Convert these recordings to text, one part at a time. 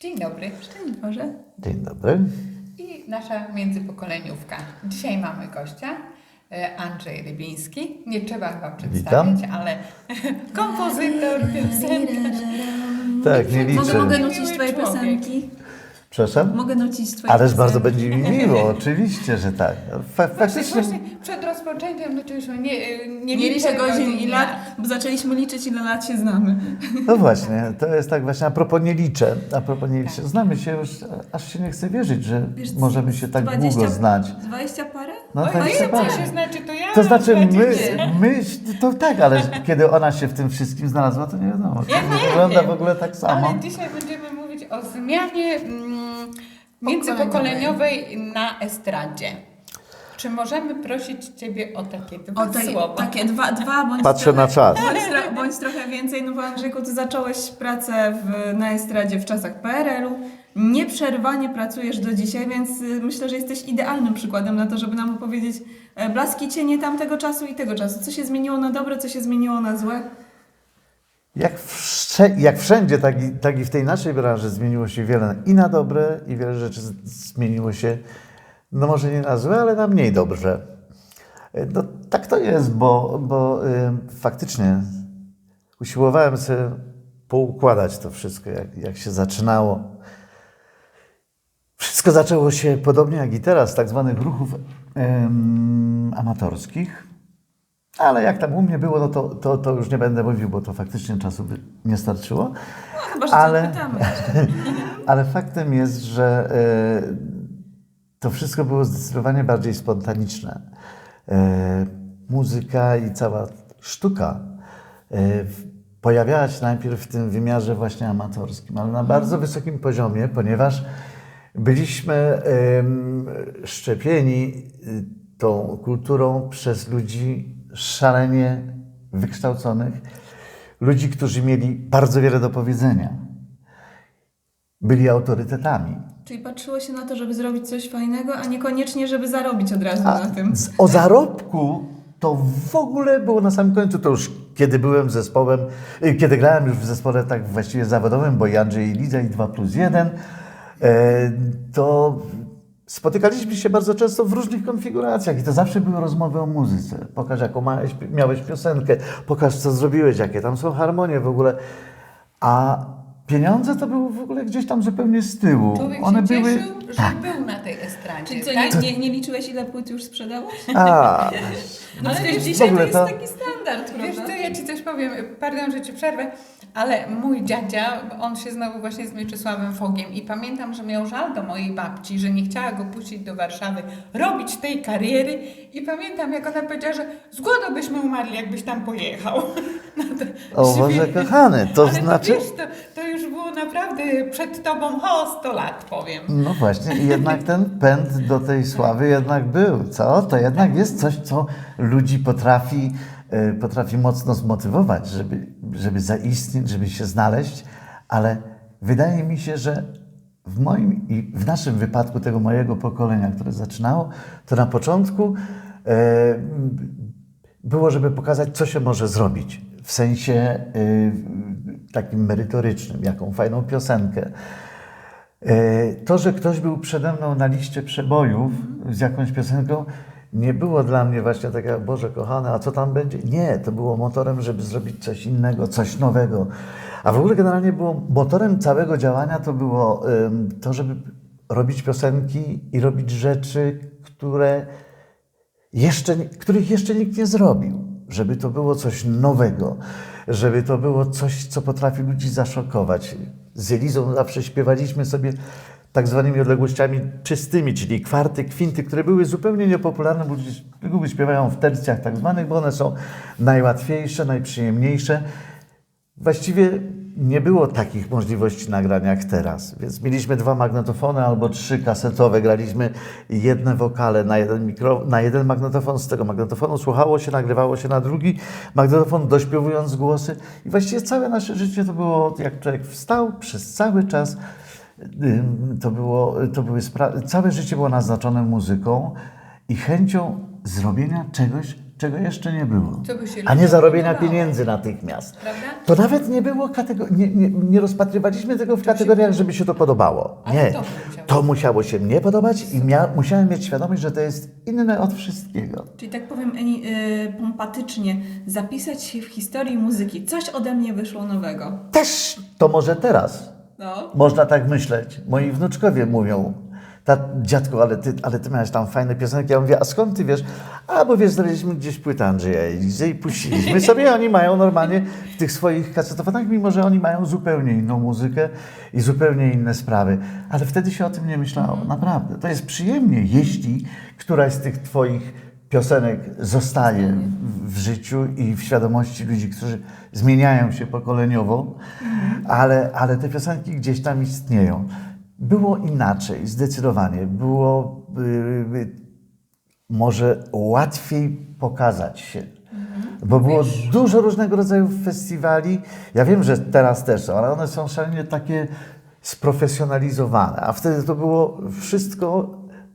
Dzień dobry. Szczęść Boże. Dzień dobry. I nasza międzypokoleniówka. Dzisiaj mamy gościa, e, Andrzej Rybiński. Nie trzeba chyba przedstawić, ale kompozytor, piosenkarz. Tak, nie Mogę, liczę. mogę Miły nucić Twoje człowiek. piosenki? Przepraszam? Mogę nucić Twoje Ależ piosenki? bardzo będzie mi miło, oczywiście, że tak. Fa Właśnie, faktycznie. właśnie przed rozpoczęciem zaczęliśmy nie, e, nie Nie liczę godzin i lat, bo zaczęliśmy liczyć ile lat się znamy. No właśnie, to jest tak właśnie, a propos nie liczę, a propos nie liczę. Znamy się już, aż się nie chce wierzyć, że Wiesz, możemy się tak 20 długo znać. 20 parę? No Oj, wiem, co się znaczy, to ja. To znaczy my, my, to tak, ale kiedy ona się w tym wszystkim znalazła, to nie wiadomo. To Ja nie nie wygląda wiem. w ogóle tak samo. Ale dzisiaj będziemy mówić o zmianie mm, międzypokoleniowej na estradzie. Czy możemy prosić Ciebie o takie dwa O, te, słowa? takie dwa, dwa bądź Patrzę trochę, na czas. Bądź, tro, bądź trochę więcej, no bo Andrzejku, Ty zacząłeś pracę w, na estradzie w czasach PRL-u. Nieprzerwanie pracujesz do dzisiaj, więc y, myślę, że jesteś idealnym przykładem na to, żeby nam opowiedzieć e, blaski cienie tamtego czasu i tego czasu. Co się zmieniło na dobre, co się zmieniło na złe? Jak, wsze, jak wszędzie, tak i, tak i w tej naszej branży zmieniło się wiele i na dobre, i wiele rzeczy zmieniło się, no może nie na złe, ale na mniej dobrze. E, No, tak to jest, bo, bo faktycznie usiłowałem sobie poukładać to wszystko, jak, jak się zaczynało. Wszystko zaczęło się podobnie jak i teraz, tak zwanych ruchów amatorskich. Ale jak tam u mnie było, no to, to, to już nie będę mówił, bo to faktycznie czasu by nie starczyło. No, chyba, że Ale- Ale... faktem jest, że e, to wszystko było zdecydowanie bardziej spontaniczne. E, muzyka i cała sztuka e, pojawiała się najpierw w tym wymiarze właśnie amatorskim, ale na bardzo wysokim poziomie, ponieważ byliśmy szczepieni y, tą kulturą przez ludzi szalenie wykształconych, ludzi, którzy mieli bardzo wiele do powiedzenia byli autorytetami. Czyli patrzyło się na to, żeby zrobić coś fajnego, a niekoniecznie, żeby zarobić od razu na tym. o zarobku to w ogóle było na samym końcu, to już kiedy byłem zespołem, y, kiedy grałem już w zespole tak właściwie zawodowym, bo i Andrzej i i 2 plus 1, e, to spotykaliśmy się bardzo często w różnych konfiguracjach i to zawsze były rozmowy o muzyce. Pokaż jaką małeś, miałeś piosenkę, pokaż co zrobiłeś, jakie tam są harmonie w ogóle. A pieniądze to były w ogóle gdzieś tam zupełnie z tyłu. Człowiek One się były... cieszył, że był na tej estradzie. Czyli co, tak? nie, nie, nie liczyłeś, ile płyt już sprzedałeś? A, No Ale przecież wiesz, dzisiaj to jest to- taki standard, Wiesz prawda? co, ja Ci coś powiem, pardon, że Ci przerwę, ale mój dziadzia, on się znowu właśnie z Mieczysławem Fogiem i pamiętam, że miał żal do mojej babci, że nie chciała go puścić do Warszawy, robić tej kariery i pamiętam, jak ona powiedziała, że z głodu byśmy umarli, jakbyś tam pojechał. No to o Boże kochany, to ale znaczy... To, wiesz, to, to już było naprawdę przed Tobą o 100 lat, powiem. No właśnie, i jednak ten pęd do tej sławy jednak był, co? To jednak jest coś, co ludzi potrafi, e, potrafi mocno zmotywować, żeby, żeby zaistnieć, żeby się znaleźć, ale wydaje mi się, że w moim i w naszym wypadku tego mojego pokolenia, które zaczynało, to na początku e, było, żeby pokazać, co się może zrobić w sensie y, takim merytorycznym, jaką fajną piosenkę. E, To, że ktoś był przede mną na liście przebojów z jakąś piosenką, nie było dla mnie właśnie takie, Boże kochane, a co tam będzie? Nie, to było motorem, żeby zrobić coś innego, coś nowego. A w ogóle generalnie było motorem całego działania to było to, żeby robić piosenki i robić rzeczy, które jeszcze, których jeszcze nikt nie zrobił. Żeby to było coś nowego, żeby to było coś, co potrafi ludzi zaszokować. Z Elizą zawsze śpiewaliśmy sobie tak zwanymi odległościami czystymi, czyli kwarty, kwinty, które były zupełnie niepopularne, bo ludzie śpiewają w tercjach tak zwanych, bo one są najłatwiejsze, najprzyjemniejsze. Właściwie nie było takich możliwości nagrania jak teraz, więc mieliśmy dwa magnetofony albo trzy kasetowe, graliśmy jedne wokale na jeden, mikro, na jeden magnetofon, z tego magnetofonu słuchało się, nagrywało się na drugi magnetofon, dośpiewując głosy. I właściwie całe nasze życie to było, jak człowiek wstał przez cały czas, to było, to były całe życie było naznaczone muzyką i chęcią zrobienia czegoś, czego jeszcze nie było. A nie zarobienia pieniędzy natychmiast. Prawda? To nawet nie było kategor- nie, nie, nie rozpatrywaliśmy tego w kategoriach, żeby się to podobało. Nie. to musiało. Się mnie podobać i mia- musiałem mieć świadomość, że to jest inne od wszystkiego. Czyli tak powiem y, pompatycznie, zapisać się w historii muzyki. Coś ode mnie wyszło nowego. Też to może teraz. No. Można tak myśleć. Moi wnuczkowie mówią, ta, dziadku, ale ty, ale ty miałeś tam fajne piosenki. Ja mówię, a skąd ty wiesz? A, bo wiesz, znaleźliśmy gdzieś płytę Andrzeja Elizy i puściliśmy sobie. Oni mają normalnie w tych swoich kasetofonach, mimo że oni mają zupełnie inną muzykę i zupełnie inne sprawy. Ale wtedy się o tym nie myślało. Naprawdę. To jest przyjemnie, jeśli któraś z tych twoich piosenek zostaje w, w życiu i w świadomości ludzi, którzy zmieniają się pokoleniowo, ale, ale te piosenki gdzieś tam istnieją. Było inaczej, zdecydowanie. Było y, y, może łatwiej pokazać się. Bo było dużo różnego rodzaju festiwali. Ja wiem, że teraz też ale one są szalenie takie sprofesjonalizowane. A wtedy to było wszystko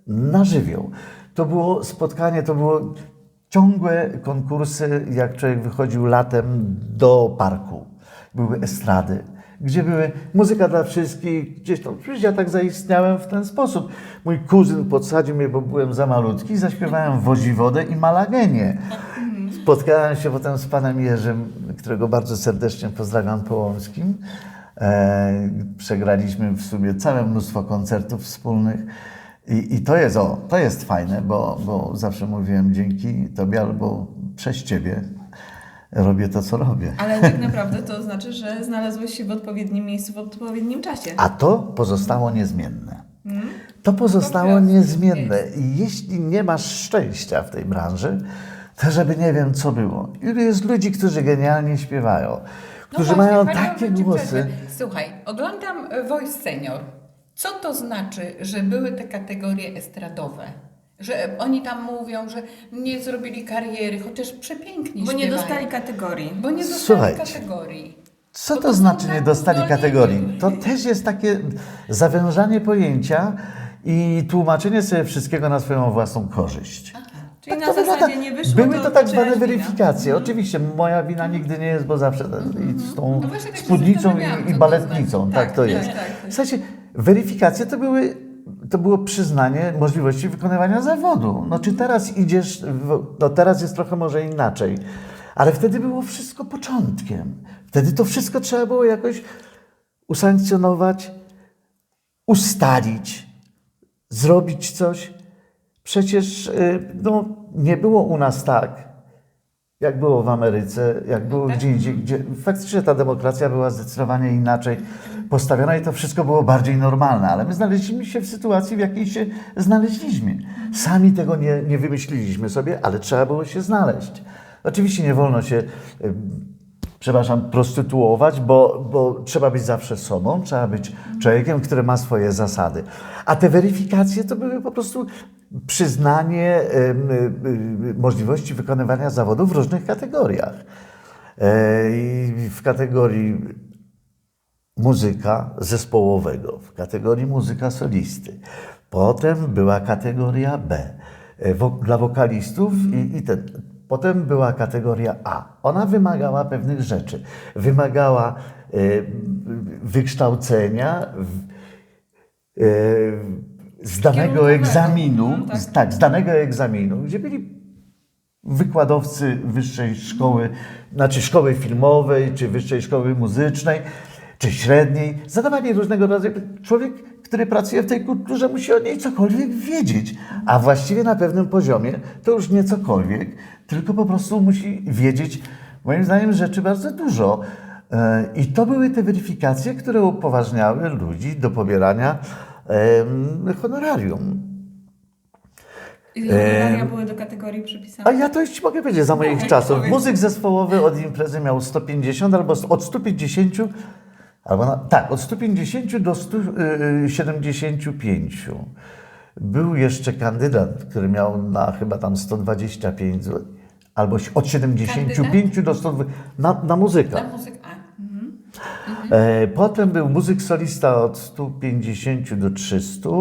na żywioł. To było spotkanie, to było ciągłe konkursy, jak człowiek wychodził latem do parku. Były estrady, gdzie były muzyka dla wszystkich, gdzieś tam. Przecież ja tak zaistniałem w ten sposób. Mój kuzyn podsadził mnie, bo byłem za malutki, zaśpiewałem Wodziwodę i Malagenię. Spotkałem się potem z panem Jerzym, którego bardzo serdecznie pozdrawiam Połomskim. E, przegraliśmy w sumie całe mnóstwo koncertów wspólnych. I, I to jest o, to jest fajne, bo, bo zawsze mówiłem dzięki Tobie albo przez Ciebie robię to, co robię. Ale tak naprawdę to znaczy, że znalazłeś się w odpowiednim miejscu w odpowiednim czasie. A to pozostało niezmienne. To pozostało niezmienne. I jeśli nie masz szczęścia w tej branży, to żeby nie wiem, co było. Ilu jest ludzi, którzy genialnie śpiewają, No którzy właśnie, mają takie głosy. przerwę. Słuchaj, oglądam Voice Senior. Co to znaczy, że były te kategorie estradowe? Że oni tam mówią, że nie zrobili kariery, chociaż przepięknie Bo nie śpiewają. dostali kategorii. Bo nie dostali Słuchajcie. kategorii. Co Bo to to znaczy tak nie dostali uzdolnieni kategorii? To też jest takie zawężanie pojęcia i tłumaczenie sobie wszystkiego na swoją własną korzyść. Czyli Tak na to zasadzie wygląda. nie wyszło, Były to to tak zwane weryfikacje. Oczywiście moja wina nigdy nie jest, bo zawsze i z tą No tak spódnicą i, i to baletnicą. znaczy. Tak, Tak, to tak, jest. tak, tak. Słuchajcie, weryfikacje to były to było przyznanie możliwości wykonywania zawodu. No czy teraz idziesz, no teraz jest trochę może inaczej, ale wtedy było wszystko początkiem. Wtedy to wszystko trzeba było jakoś usankcjonować, ustalić, zrobić coś. Przecież y, no, nie było u nas tak, jak było w Ameryce, jak było tak. gdzie indziej, gdzie faktycznie ta demokracja była zdecydowanie inaczej postawiona i to wszystko było bardziej normalne, ale my znaleźliśmy się w sytuacji, w jakiej się znaleźliśmy. Sami tego nie, nie wymyśliliśmy sobie, ale trzeba było się znaleźć. Oczywiście nie wolno się, przepraszam, prostytuować, bo, bo trzeba być zawsze sobą, trzeba być człowiekiem, który ma swoje zasady. A te weryfikacje to były po prostu przyznanie możliwości wykonywania zawodu w różnych kategoriach. E, I w kategorii muzyka zespołowego, w kategorii muzyka solisty. Potem była kategoria B e, dla wokalistów i, i ten. Potem była kategoria A. Ona wymagała pewnych rzeczy. Wymagała e, wykształcenia, e, zdanego egzaminu, Mhm, tak. z- tak, zdanego egzaminu, gdzie byli wykładowcy wyższej szkoły, znaczy szkoły filmowej, czy wyższej szkoły muzycznej, czy średniej, zadawali różnego rodzaju. Człowiek, który pracuje w tej kulturze, musi o niej cokolwiek wiedzieć, a właściwie na pewnym poziomie to już nie cokolwiek, tylko po prostu musi wiedzieć, moim zdaniem, rzeczy bardzo dużo. E, I to były te weryfikacje, które upoważniały ludzi do pobierania honorarium. I honoraria były do kategorii przypisane. A ja to już ci mogę powiedzieć za moich czasów. Muzyk zespołowy od imprezy miał 150 albo od 150, albo na, tak, od 150 do 175. Był jeszcze kandydat, który miał na chyba tam 125 zł, albo od 75 do 120 na, na muzyka. Na muzykę. A, E, Potem był muzyk solista od 150 do 300. E,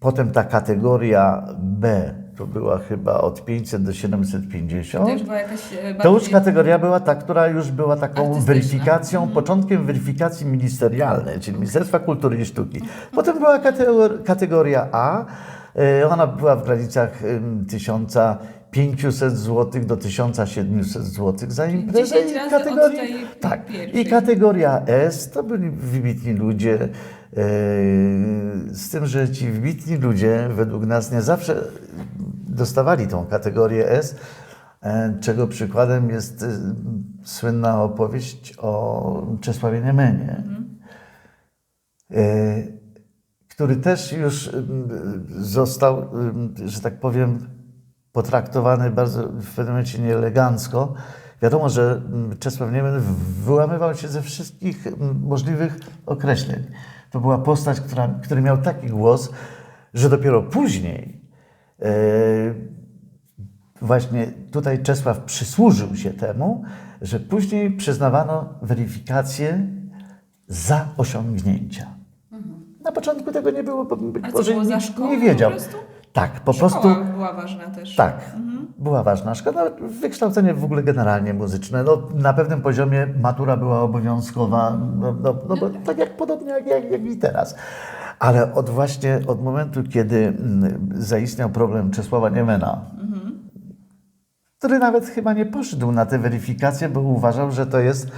Potem ta kategoria B to była chyba od 500 do 750. To już była jakaś e, To już bardziej- kategoria była ta, która już była taką weryfikacją, początkiem weryfikacji ministerialnej, czyli Ministerstwa Kultury i Sztuki. Potem była kategor- kategoria A, e, ona była w granicach ym, 1500 zł do 1700 zł za imprezę. 10 I tej tak. I kategoria S to byli wybitni ludzie, z tym, że ci wybitni ludzie według nas nie zawsze dostawali tą kategorię S, e, czego przykładem jest e, słynna opowieść o Czesławie Niemenie, e, który też już mm, został, że tak powiem, potraktowany bardzo w pewnym momencie nieelegancko. Wiadomo, że mm, Czesław Niemen wyłamywał się ze wszystkich mm, możliwych określeń. To była postać, która, który miał taki głos, że dopiero później e, właśnie tutaj Czesław przysłużył się temu, że później przyznawano weryfikację za osiągnięcia. Na początku tego nie było, bo być może nikt nie wiedział. Tak, po Szkoła prostu była ważna też. tak. Była ważna szkoda. Wykształcenie w ogóle generalnie muzyczne. No, na pewnym poziomie matura była obowiązkowa, no, no, no bo tak jak podobnie jak, jak, jak i teraz. Ale od właśnie od momentu, kiedy mm, zaistniał problem Czesława Niemena, który nawet chyba nie poszedł na tę weryfikację, bo uważał, że to jest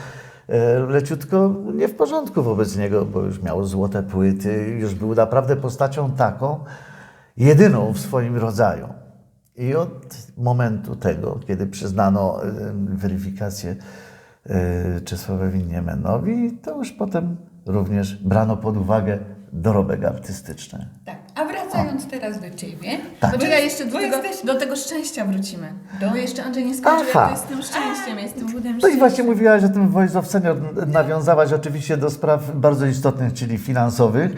e, leciutko nie w porządku wobec niego, bo już miał złote płyty, już był naprawdę postacią taką, jedyną w swoim rodzaju. I od momentu tego, kiedy przyznano weryfikację e, Czesławowi Niemenowi, to już potem również brano pod uwagę dorobek artystyczny. Tak. A wracając teraz do ciebie. Tak. No czekaj, jeszcze do tego, jesteś- do tego szczęścia wrócimy. Do- Bo jeszcze Andrzej nie skończył, Aha. jak to jest tym szczęściem, jest tym budem No i właśnie mówiłaś o tym Voice of Senior, nawiązałaś oczywiście do spraw bardzo istotnych, czyli finansowych,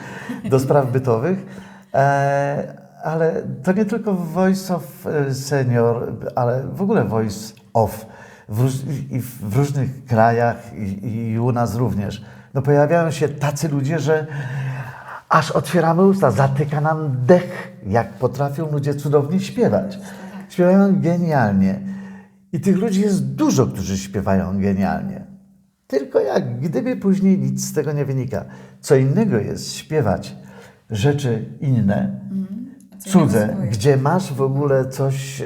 do spraw bytowych, e, ale to nie tylko Voice of e, Senior, ale w ogóle Voice of w, róż, i w różnych krajach i, i u nas również. No pojawiają się tacy ludzie, że aż otwieramy usta, zatyka nam dech, jak potrafią ludzie cudownie śpiewać. Śpiewają genialnie. I tych ludzi jest dużo, którzy śpiewają genialnie. Tylko jak gdyby później nic z tego nie wynika. Co innego jest śpiewać rzeczy inne, co cudze, gdzie masz w ogóle coś,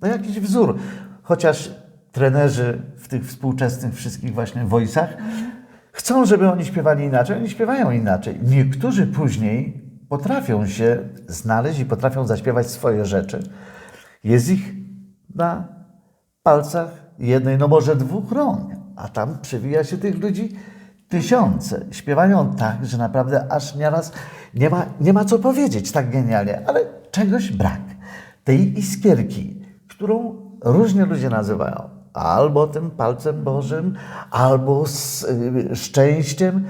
no jakiś wzór. Chociaż trenerzy w tych współczesnych wszystkich właśnie voice'ach chcą, żeby oni śpiewali inaczej, oni śpiewają inaczej. Niektórzy później potrafią się znaleźć i potrafią zaśpiewać swoje rzeczy. Jest ich na palcach jednej, no może dwóch rąk, a tam przewija się tych ludzi tysiące. Śpiewają tak, że naprawdę aż nieraz nie ma, nie ma co powiedzieć tak genialnie, ale czegoś brak. Tej iskierki, którą różnie ludzie nazywają. Albo tym palcem Bożym, albo z y, szczęściem.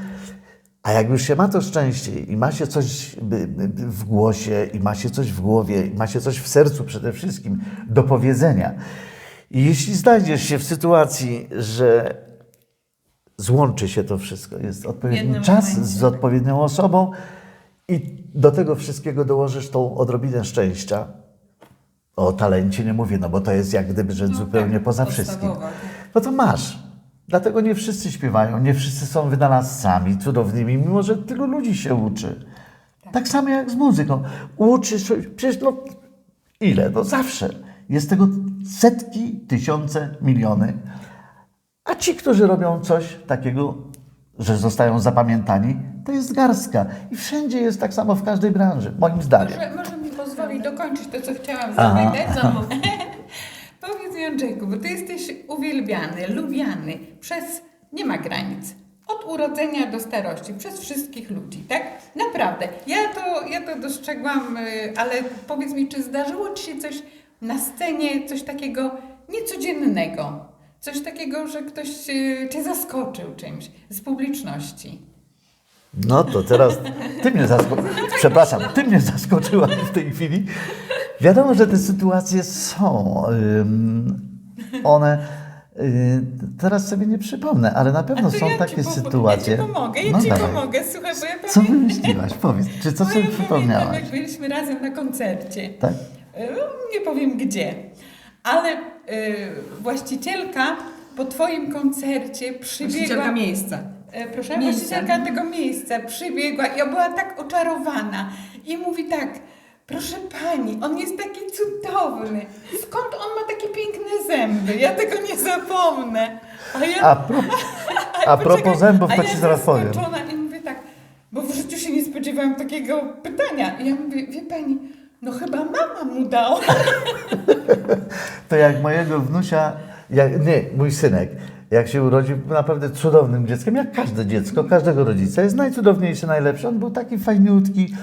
A jak już się ma to szczęście i ma się coś w głosie, i ma się coś w głowie, i ma się coś w sercu przede wszystkim do powiedzenia. I jeśli znajdziesz się w sytuacji, że złączy się to wszystko, jest odpowiedni jednym czas momencie. z odpowiednią osobą i do tego wszystkiego dołożysz tą odrobinę szczęścia. O talencie nie mówię, no bo to jest jak gdyby rzecz zupełnie tak, poza podstawowa, wszystkim. tak. No to masz. Dlatego nie wszyscy śpiewają, nie wszyscy są wynalazcami cudownymi, mimo że tylu ludzi się uczy. Tak, samo jak z muzyką. Uczysz, się- przecież no ile? No zawsze. Jest tego setki, tysiące, miliony. A ci, którzy robią coś takiego, że zostają zapamiętani, to jest garstka. I wszędzie jest tak samo w każdej branży, moim zdaniem. Może, może mi pozwoli dokończyć to, co chciałam zapytać. Zamów. Powiedz mi, Andrzejku, bo ty jesteś uwielbiany, lubiany przez, nie ma granic, od urodzenia do starości, przez wszystkich ludzi, tak? Naprawdę. Ja to, ja to dostrzegłam, y, ale powiedz mi, czy zdarzyło ci się coś na scenie, coś takiego niecodziennego? Coś takiego, że ktoś y, cię zaskoczył czymś z publiczności? No to teraz ty mnie zaskoczyłaś. Przepraszam, ty mnie zaskoczyłaś w tej chwili. Wiadomo, że te sytuacje są. One. y, Teraz sobie nie przypomnę, ale na pewno są ja takie sytuacje. Ja ci pomogę, ja No ci dawaj. pomogę, słuchaj, bo ja Co pamiętam... wymyśliłaś? Powiedz, czy co Bo sobie ja pamiętam, przypomniałaś? jak byliśmy razem na koncercie. Tak? nie powiem gdzie, ale e, właścicielka po twoim koncercie przybiegła... Właścicielka miejsca. E, Proszę, Miejsca. właścicielka tego miejsca przybiegła i była tak oczarowana i mówi tak, proszę pani, on jest taki cudowny. Skąd on ma takie piękne zęby? Ja tego nie zapomnę. A ja, A, pro, a propos poczekaj, zębów, a to ja ci zaraz powiem. i mówię tak, bo w życiu się nie spodziewałam takiego pytania. I ja mówię, wie pani, no chyba mama mu dała. To jak mojego wnusia, jak, nie, mój synek, jak się urodził, naprawdę cudownym dzieckiem, jak każde dziecko, każdego rodzica. Jest najcudowniejszy, najlepszy. On był taki fajniutki,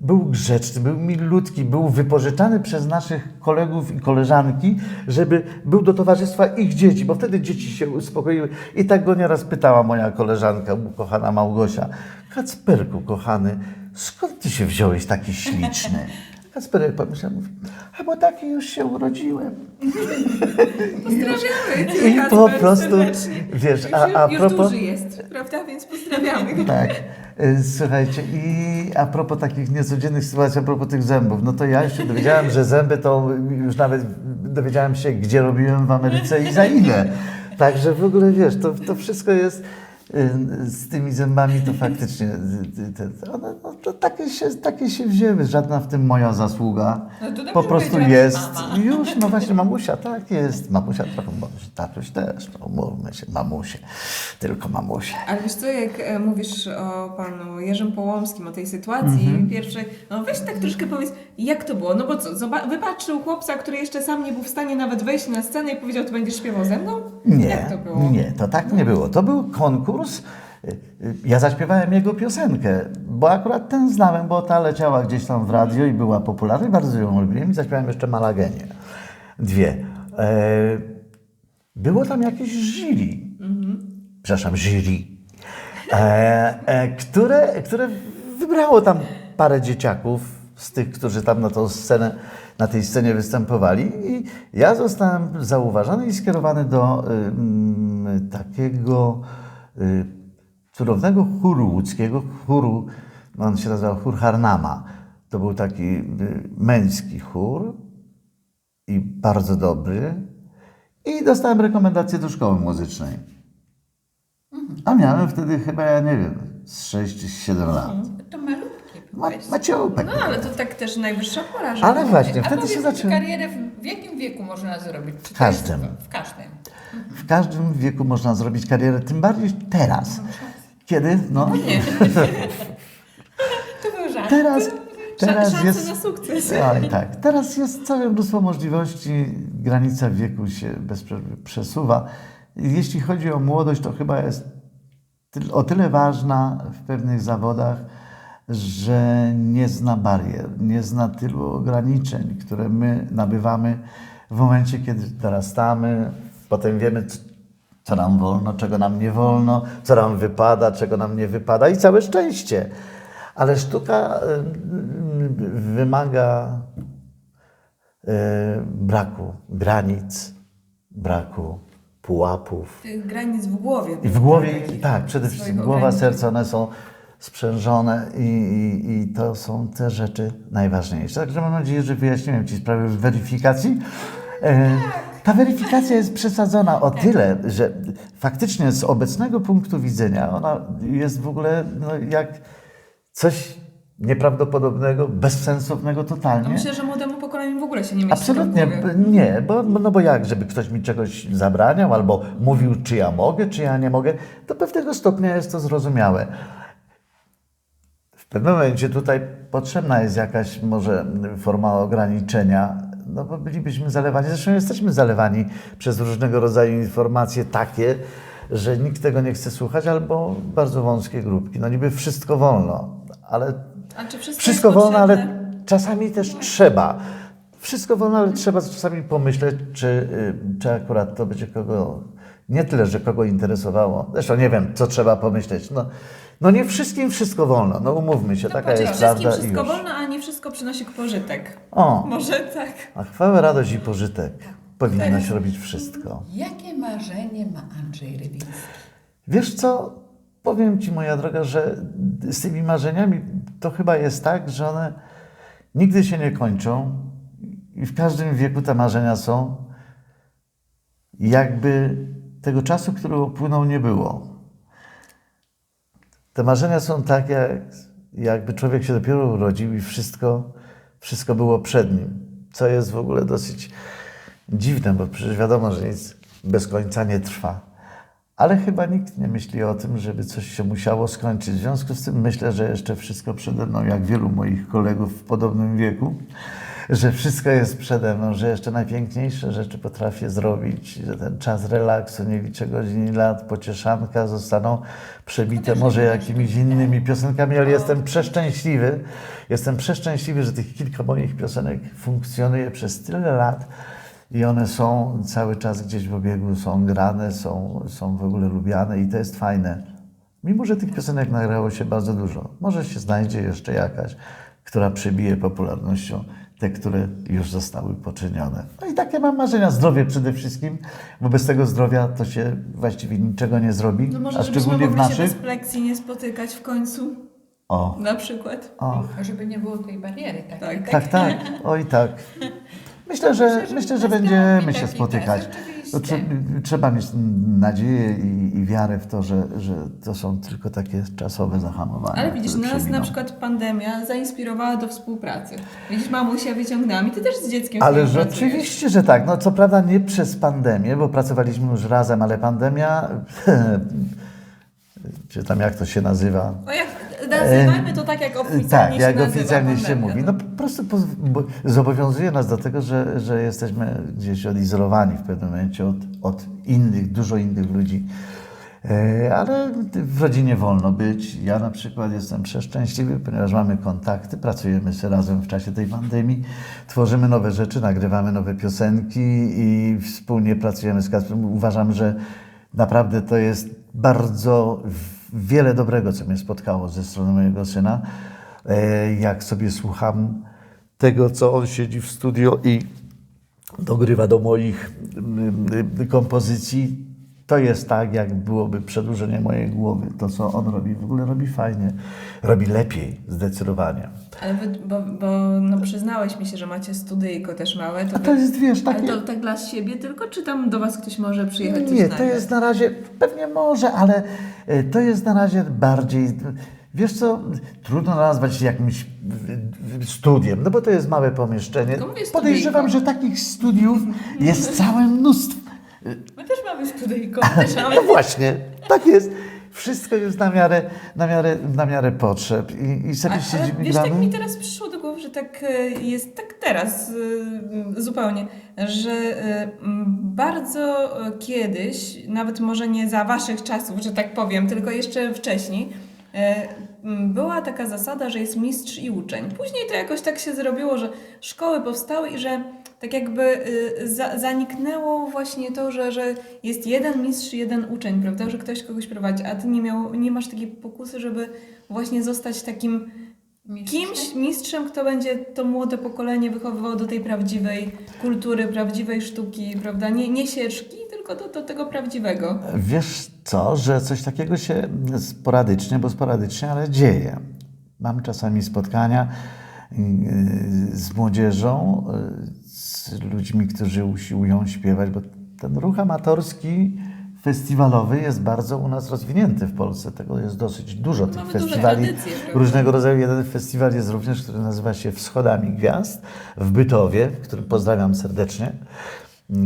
był grzeczny, był milutki, był wypożyczany przez naszych kolegów i koleżanki, żeby był do towarzystwa ich dzieci, bo wtedy dzieci się uspokoiły. I tak go nieraz pytała moja koleżanka, ukochana Małgosia, Kacperku, kochany, skąd ty się wziąłeś taki śliczny? Kacperek pomyślał, mówi, a bo taki już się urodziłem. Pozdrawiamy I cię, po Kacper, prostu, serdecznie. wiesz, Już, a, a już propos... duży jest, prawda? Więc pozdrawiamy. Tak. Y, Słuchajcie, i a propos takich niecodziennych sytuacji, a propos tych zębów, no to ja się dowiedziałem, że zęby to już nawet dowiedziałem się, gdzie robiłem w Ameryce i za ile. Także w ogóle wiesz, to, to wszystko jest z tymi zębami, to faktycznie y, y, te- one, no, to takie, się, takie się wzięły, żadna w tym moja zasługa. No to Po prostu jest. mama. Już, no właśnie, mamusia, tak jest. Mamusia trochę, bo tatuś też, no mówmy się, mamusie, tylko mamusie. Ale wiesz co, jak e, mówisz o panu Jerzym Połomskim, o tej sytuacji Mhm. pierwszej, no weź tak troszkę powiedz, jak to było? No bo co, wypatrzył chłopca, który jeszcze sam nie był w stanie nawet wejść na scenę i powiedział, ty będziesz śpiewał ze mną? Nie, to było? nie, to tak nie było. To był konkurs. y, y, Ja zaśpiewałem jego piosenkę, bo akurat ten znałem, bo ta leciała gdzieś tam w radio i była popularna i bardzo ją lubiłem i zaśpiewałem jeszcze Malagenię. Dwie. E, było tam jakieś jury. Przepraszam, jury. E, e, które, które wybrało tam parę dzieciaków z tych, którzy tam na tą scenę, na tej scenie występowali i ja zostałem zauważony i skierowany do y, takiego y, cudownego chóru łódzkiego, chóru, on się nazywał chór Harnama. To był taki y, męski chór i bardzo dobry i dostałem rekomendację do szkoły muzycznej. A miałem wtedy chyba, ja nie wiem, z 6 czy 7 lat. To Ma, byłeś. maciopek. No ale to tak też najwyższa pora, że Ale właśnie, A wtedy się zaczęło. karierę w, w jakim wieku można zrobić? Czy to każdym. W każdym. W każdym wieku można zrobić karierę, tym bardziej teraz. Kiedy? No, To był żart. teraz, teraz jest. na sukces. Oj, tak. Teraz jest całe mnóstwo możliwości. Granica wieku się bez przerwy przesuwa. Jeśli chodzi o młodość, to chyba jest o tyle ważna w pewnych zawodach, że nie zna barier, nie zna tylu ograniczeń, które my nabywamy w momencie, kiedy dorastamy. Potem wiemy, co nam wolno, czego nam nie wolno, co nam wypada, czego nam nie wypada i całe szczęście. Ale sztuka y, y, wymaga y, braku granic, braku pułapów. Tych granic w głowie. I w głowie, tak, przede Swoich wszystkim głowa, serce, one są sprzężone i, i, i to są te rzeczy najważniejsze. Także mam nadzieję, że wyjaśniłem Ci sprawę weryfikacji. E, ta weryfikacja jest przesadzona o tyle, że faktycznie z obecnego punktu widzenia ona jest w ogóle no, jak coś nieprawdopodobnego, bezsensownego totalnie. No myślę, że młodemu pokoleniu w ogóle się nie mieści Absolutnie nie, bo, no bo jak, żeby ktoś mi czegoś zabraniał albo mówił, czy ja mogę, czy ja nie mogę, do pewnego stopnia jest to zrozumiałe. W pewnym momencie tutaj potrzebna jest jakaś może forma ograniczenia, no bo bylibyśmy zalewani, zresztą jesteśmy zalewani przez różnego rodzaju informacje takie, że nikt tego nie chce słuchać, albo bardzo wąskie grupki. No niby wszystko wolno, ale wszystko, wszystko wolno, ale czasami też trzeba. Wszystko wolno, ale trzeba czasami pomyśleć, czy, y, czy akurat to będzie kogo, nie tyle, że kogo interesowało. Zresztą nie wiem, co trzeba pomyśleć. No, no nie wszystkim wszystko wolno, no umówmy się, No taka jest wszystkim prawda i wszystko już. wolno, a nie wszystko przynosi pożytek. O, Może tak. a chwałę, radość i pożytek. Powinnaś Teraz- robić wszystko. Jakie marzenie ma Andrzej Rybiński? Wiesz co, powiem Ci moja droga, że z tymi marzeniami to chyba jest tak, że one nigdy się nie kończą i w każdym wieku te marzenia są. Jakby tego czasu, który upłynął, nie było. Te marzenia są tak, jak, jakby człowiek się dopiero urodził i wszystko, wszystko było przed nim. Co jest w ogóle dosyć dziwne, bo przecież wiadomo, że nic bez końca nie trwa. Ale chyba nikt nie myśli o tym, żeby coś się musiało skończyć. W związku z tym myślę, że jeszcze wszystko przede mną, jak wielu moich kolegów w podobnym wieku, że wszystko jest przede mną, że jeszcze najpiękniejsze rzeczy potrafię zrobić, że ten czas relaksu, nie liczę godzin i lat, pocieszanka zostaną przebite może jakimiś innymi piosenkami, ale jestem przeszczęśliwy, jestem przeszczęśliwy, że tych kilka moich piosenek funkcjonuje przez tyle lat i one są cały czas gdzieś w obiegu, są grane, są, są w ogóle lubiane i to jest fajne. Mimo, że tych piosenek nagrało się bardzo dużo. Może się znajdzie jeszcze jakaś, która przebije popularnością te, które już zostały poczynione. No i takie mam marzenia. Zdrowie przede wszystkim, bo bez tego zdrowia to się właściwie niczego nie zrobi, No może a szczególnie w mogli się bez naszych. pleksji nie spotykać w końcu, O, na przykład. o, Żeby nie było tej bariery takiej. Tak. tak, tak, oj tak. Myślę, że, Myślę, że myślę, że będziemy się spotykać. Trze- trzeba mieć nadzieję i, i wiarę w to, że, że to są tylko takie czasowe zahamowania. Ale widzisz, które nas przeminą. na przykład pandemia zainspirowała do współpracy. Widzisz, mamusia wyciągnęła mi, ty też z dzieckiem Ale rzeczywiście, że tak. No co prawda nie przez pandemię, bo pracowaliśmy już razem, ale pandemia, czy tam jak to się nazywa? No jak, nazywajmy to tak, jak oficjalnie tak, się jak nazywa oficjalnie się mówi. No po prostu zobowiązuje nas do tego, że, że jesteśmy gdzieś odizolowani w pewnym momencie od, od innych, dużo innych ludzi. E, Ale w rodzinie wolno być. Ja na przykład jestem przeszczęśliwy, ponieważ mamy kontakty, pracujemy sobie razem w czasie tej pandemii, tworzymy nowe rzeczy, nagrywamy nowe piosenki i wspólnie pracujemy z Kacprem. Uważam, że naprawdę to jest bardzo wiele dobrego, co mnie spotkało ze strony mojego syna. E, Jak sobie słucham tego, co on siedzi w studio i dogrywa do moich mm, y, kompozycji, to jest tak, jak byłoby przedłużenie mojej głowy. To, co on robi, w ogóle robi fajnie. Robi lepiej, zdecydowanie. Ale wy, bo, bo no, przyznałeś mi się, że macie studyjko też małe. To A to jest, wiesz, takie... to tak dla siebie tylko, czy tam do was ktoś może przyjechać Nie, to jest na razie, pewnie może, ale e, to jest na razie bardziej, wiesz co, trudno nazwać jakimś w- w- studiem, no bo to jest małe pomieszczenie. Podejrzewam, że takich studiów jest całe mnóstwo. My też mamy studyjko, też mamy No właśnie, tak jest. Wszystko jest na miarę, na miarę, na miarę potrzeb i, i sobie A, ale siedzimy, wiesz, tak gramy. mi teraz przyszło do głowy, że tak e, jest, tak teraz e, zupełnie, że e, bardzo kiedyś, nawet może nie za waszych czasów, że tak powiem, tylko jeszcze wcześniej, była taka zasada, że jest mistrz i uczeń. Później to jakoś tak się zrobiło, że szkoły powstały i że tak jakby y, za, zaniknęło właśnie to, że, że jest jeden mistrz i jeden uczeń, prawda, że ktoś kogoś prowadzi, a ty nie, miał, nie masz takiej pokusy, żeby właśnie zostać takim kimś, mistrzem, kto będzie to młode pokolenie wychowywał do tej prawdziwej kultury, prawdziwej sztuki, prawda, nie, nie sieczki, tylko do, do tego prawdziwego. Wiesz co, że coś takiego się sporadycznie, bo sporadycznie, ale dzieje. Mam czasami spotkania yy, z młodzieżą, yy, z ludźmi, którzy usiłują śpiewać, bo ten ruch amatorski festiwalowy jest bardzo u nas rozwinięty w Polsce. Tego jest dosyć dużo tych Mamy duże festiwali. tradycje? Różnego rodzaju jeden festiwal jest również, który nazywa się Wschodami Gwiazd w Bytowie, który pozdrawiam serdecznie,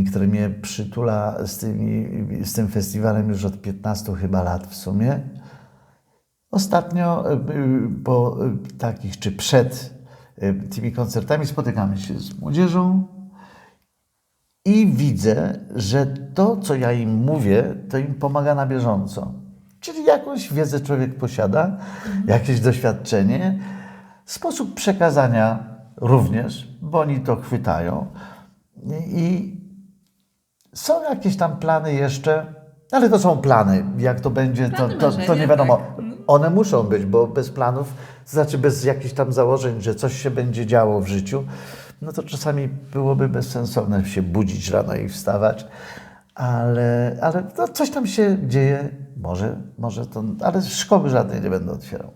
który mnie przytula z, tymi, z tym festiwalem już od 15 chyba lat w sumie. Ostatnio y, y, po y, takich, czy przed tymi koncertami spotykamy się z młodzieżą i widzę, że to, co ja im mówię, to im pomaga na bieżąco. Czyli jakąś wiedzę człowiek posiada, jakieś doświadczenie, sposób przekazania również, bo oni to chwytają. I- są jakieś tam plany jeszcze, ale to są plany. Jak to będzie, to, to, to nie wiadomo. tak. One muszą być, bo bez planów, to znaczy bez jakichś tam założeń, że coś się będzie działo w życiu, no to czasami byłoby bezsensowne się budzić rano i wstawać. Ale, ale no coś tam się dzieje, może, może to, ale szkoły żadnej nie będę otwierał.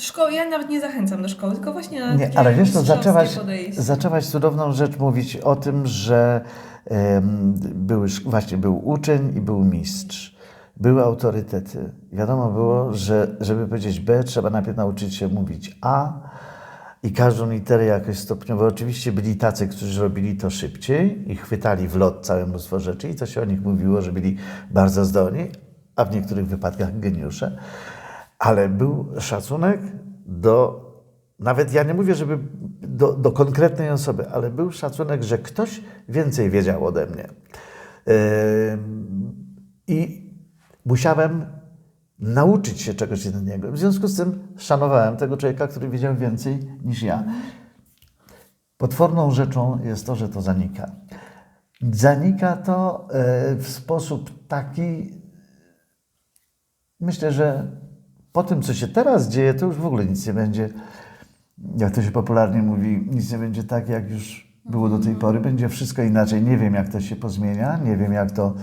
Szkoły, ja nawet nie zachęcam do szkoły, tylko właśnie na Nie, ale wiesz, to mistrzowskie zaczęłaś, zaczęłaś cudowną rzecz mówić o tym, że em, były, właśnie był uczeń i był mistrz. Były autorytety. Wiadomo było, że żeby powiedzieć B, trzeba najpierw nauczyć się mówić A i każdą literę jakoś stopniowo. Oczywiście byli tacy, którzy robili to szybciej i chwytali w lot całe mnóstwo rzeczy i to się o nich mówiło, że byli bardzo zdolni, a w niektórych wypadkach geniusze. Ale był szacunek do, nawet ja nie mówię, żeby do, do konkretnej osoby, ale był szacunek, że ktoś więcej wiedział ode mnie. Ym, I musiałem nauczyć się czegoś innego. W związku z tym szanowałem tego człowieka, który wiedział więcej niż ja. Potworną rzeczą jest to, że to zanika. Zanika to e, w sposób taki, myślę, że po tym, co się teraz dzieje, to już w ogóle nic nie będzie, jak to się popularnie mówi, nic nie będzie tak, jak już było do tej pory. Będzie wszystko inaczej. Nie wiem, jak to się pozmienia, nie wiem, jak to,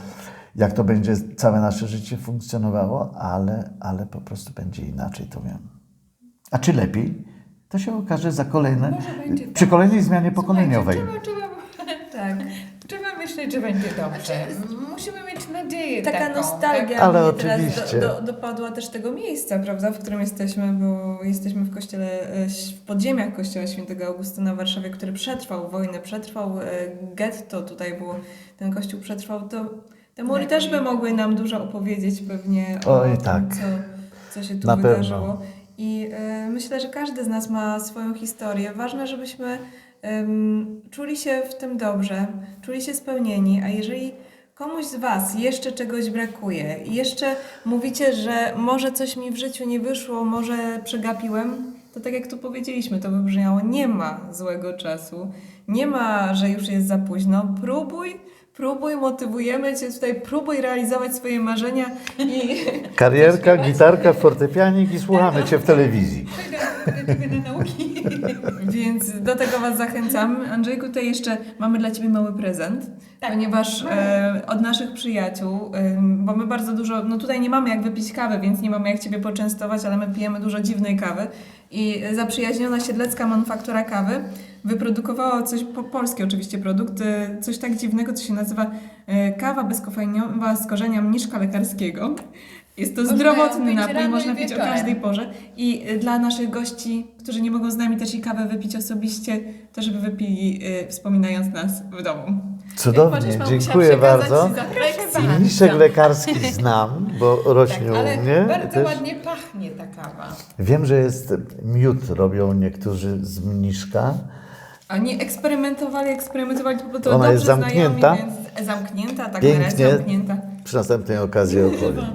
jak to będzie całe nasze życie funkcjonowało, ale, ale po prostu będzie inaczej, to wiem. A czy lepiej? To się okaże za kolejne, Może będzie przy tak. kolejnej zmianie pokoleniowej. Trzeba, trzeba, Tak. trzeba myśleć, że będzie dobrze. Musimy mieć nadzieję Taka taką, nostalgia tak? Ale mnie teraz oczywiście. do, do, dopadła też tego miejsca, prawda, w którym jesteśmy, bo jesteśmy w kościele, e, w podziemiach kościoła świętego Augustyna w Warszawie, który przetrwał wojnę, przetrwał e, getto, tutaj było, ten kościół przetrwał, to te mury też by mogły nam dużo opowiedzieć pewnie o Oj, tym, tak. co, co się tu Na pewno. wydarzyło. I e, myślę, że każdy z nas ma swoją historię. Ważne, żebyśmy em, czuli się w tym dobrze, czuli się spełnieni, a jeżeli komuś z Was jeszcze czegoś brakuje i jeszcze mówicie, że może coś mi w życiu nie wyszło, może przegapiłem, to tak jak tu powiedzieliśmy, to wybrzmiało, nie ma złego czasu, nie ma, że już jest za późno, próbuj, próbuj, motywujemy Cię tutaj, próbuj realizować swoje marzenia i Karierka, gitarka, fortepianik i słuchamy Cię w telewizji. Nauki. Więc do tego Was zachęcam. Andrzejku, tutaj jeszcze mamy dla Ciebie mały prezent, Tak. ponieważ e, od naszych przyjaciół, e, bo my bardzo dużo, no tutaj nie mamy jak wypić kawy, więc nie mamy jak Ciebie poczęstować, ale my pijemy dużo dziwnej kawy i zaprzyjaźniona siedlecka manufaktura kawy wyprodukowała coś, po, polski oczywiście produkt, e, coś tak dziwnego, co się nazywa e, kawa bezkofeinowa z korzenia mniszka lekarskiego. Jest to zdrowotny napój, można pić o wieczorem. każdej porze. I y, dla naszych gości, którzy nie mogą z nami też i kawę wypić osobiście, to żeby wypili, y, wspominając nas w domu. Cudownie, Możesz, dziękuję bardzo. Mniszek lekarski znam, bo rośnie Tak, ale u mnie. bardzo też. ładnie pachnie ta kawa. Wiem, że jest miód robią niektórzy z mniszka. Oni eksperymentowali, eksperymentowali, bo to Ona dobrze jest zamknięta? znajomi, więc zamknięta, tak na Pięknie. razie zamknięta. Przy następnej okazji opowiem.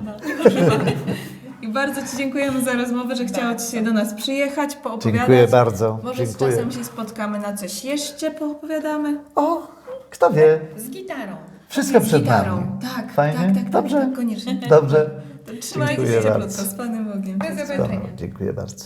I bardzo Ci dziękujemy za rozmowę, że chciało Ci się do nas przyjechać, poopowiadać. Dziękuję bardzo. Może Dziękuję. z czasem się spotkamy na coś jeszcze, poopowiadamy. O, kto wie, Z gitarą. wszystko Z przed gitarą. nami. Tak, Fajnie? tak, tak, tak, Dobrze. tak, koniecznie. Dobrze. To Trzymajcie Dziękuję się bardzo. z Panem Bogiem. Do zobaczenia. Dziękuję bardzo.